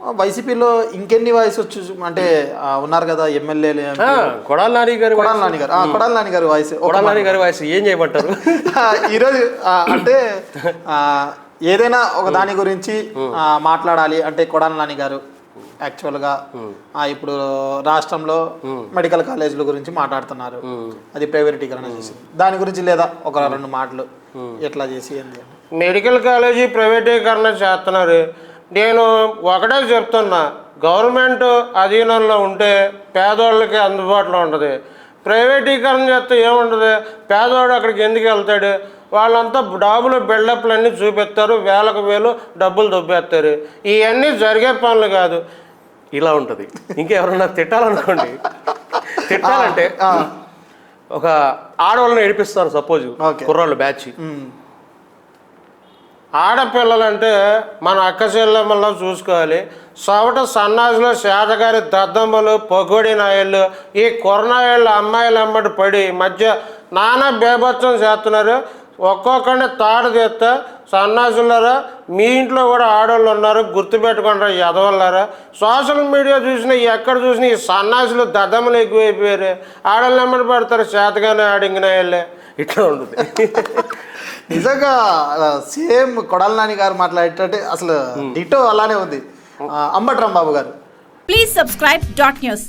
వైసీపీలో ఇంకెన్ని వాయిస్ వచ్చి అంటే ఉన్నారు కదా ఎమ్మెల్యేలు కొడాలి నాని గారి కొడాల నాని గారు. కొడాల నాని గారి వాయిస్. కొడాలి నాని గారి వాయిస్ ఏం చేయమంటారు? ఈరోజు అంటే ఏదైనా ఒక దాని గురించి మాట్లాడాలి. అంటే కొడాల నాని గారు యాక్చువల్గా ఆ, ఇప్పుడు రాష్ట్రంలో మెడికల్ కాలేజీల గురించి మాట్లాడుతున్నారు. అది ప్రైవేటీకరణ చేసి దాని గురించి లేదా? ఒక రెండు మాటలు. ఎట్లా చేసి. మెడికల్ కాలేజీ ప్రైవేటీకరణ చేస్తున్నారు. నేను ఒకటే చెప్తున్నా గవర్నమెంట్ అధీనంలో ఉంటే పేదోళ్ళకి అందుబాటులో ఉంటుంది. ప్రైవేటీకరణ చేస్తే ఏముంటుంది? పేదవాడు అక్కడికి ఎందుకు వెళ్తాడు? వాళ్ళంతా డాబులు బిల్డప్లన్నీ చూపిస్తారు వేలకు వేలు డబ్బులు దొబ్బేస్తారు. ఇవన్నీ జరిగే పనులు కాదు. ఇలా ఉంటుంది. ఇంకెవరన్నా తిట్టాలనుకోండి. తిట్టాలంటే ఒక ఆడవాళ్ళని ఏడిపిస్తారు సపోజ్. కుర్రాళ్ళు బ్యాచ్. ఆడపిల్లలంటే మన అక్క చెల్లెమ్మల్లో చూసుకోవాలి. సవట సన్నాసులు శాతగారి దద్దమ్మలు పొగొడి నాయళ్ళు ఈ కొరనాయళ్ళు అమ్మాయిలు అమ్మటి పడి మధ్య నానా బేభత్సం చేస్తున్నారు. ఒక్కొక్కడిని తాడు తీస్తే సన్నాసులారా మీ ఇంట్లో కూడా ఆడవాళ్ళు ఉన్నారు గుర్తుపెట్టుకుంటారు ఎదవల్లారా సోషల్ మీడియా చూసిన ఎక్కడ చూసినా ఈ సన్నాసులు దద్దమ్మలు ఎక్కువైపోయారు. ఆడవాళ్ళు ఎమ్మడి పడతారు చేతగానే శాతగానే ఆడింగినాయళ్ళే ఇట్లా ఉంటుంది. నిజంగా సేమ్ కొడాల నాని గారు మాట్లాడేటట్టే అసలు డిటో అలానే ఉంది. ఆ, అంబట్రామ్ బాబు గారు. Please subscribe dot news.